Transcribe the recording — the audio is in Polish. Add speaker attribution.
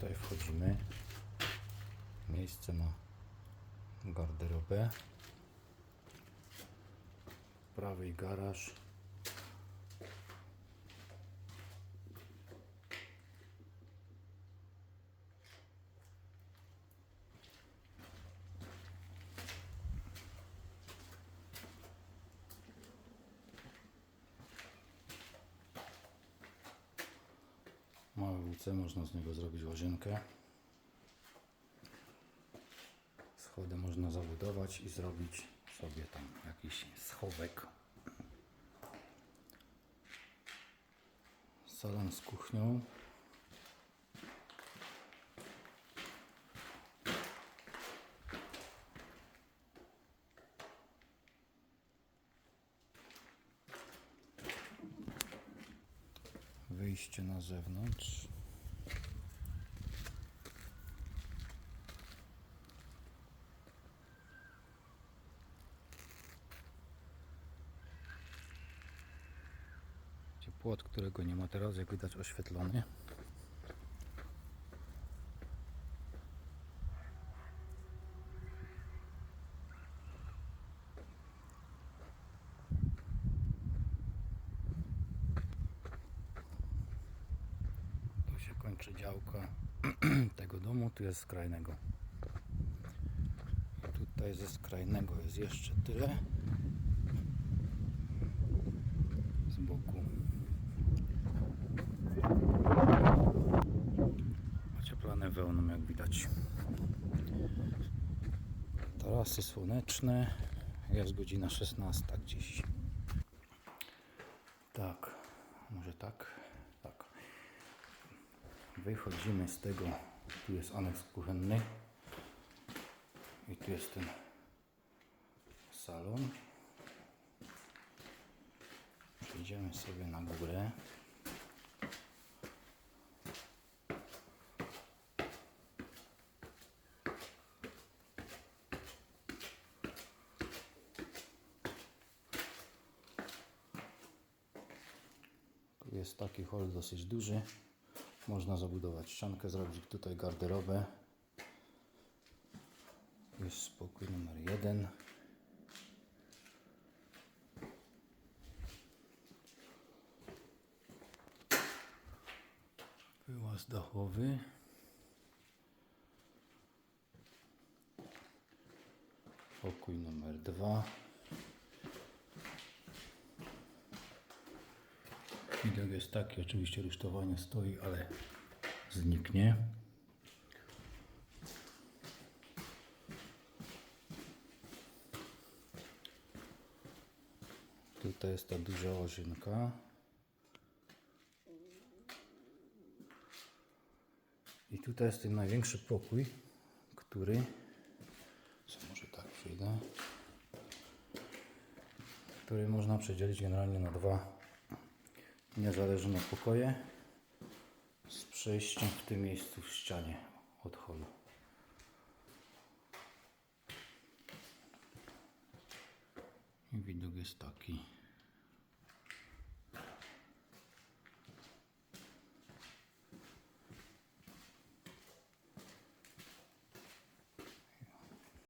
Speaker 1: Tutaj wchodzimy. Miejsce na garderobę. Prawej garaż. WC, można z niego zrobić łazienkę. Schody można zabudować i zrobić sobie tam jakiś schowek. Salon z kuchnią. Wyjście na zewnątrz. Płot, którego nie ma teraz, jak widać oświetlony. Kończy działka tego domu, tu jest skrajnego. Tutaj ze skrajnego jest jeszcze tyle. Z boku. Ocieplane wełną jak widać. Tarasy słoneczne. Jest godzina 16 gdzieś. Tak, może. Tak. Wychodzimy z tego. Tu jest aneks kuchenny. I tu jest ten salon. Przejdziemy sobie na górę. Tu jest taki hol dosyć duży. Można zabudować ściankę, zrobić tutaj garderobę. Jest spokój numer jeden. Wyłaz dachowy. Pokój numer dwa. Widok jest taki, oczywiście rusztowanie stoi, ale zniknie. Tutaj jest ta duża łazienka. I tutaj jest ten największy pokój, który... Co może tak przyjdę? Który można przedzielić generalnie na dwa niezależne pokoje z przejściem w tym miejscu w ścianie od holu. I widok jest taki.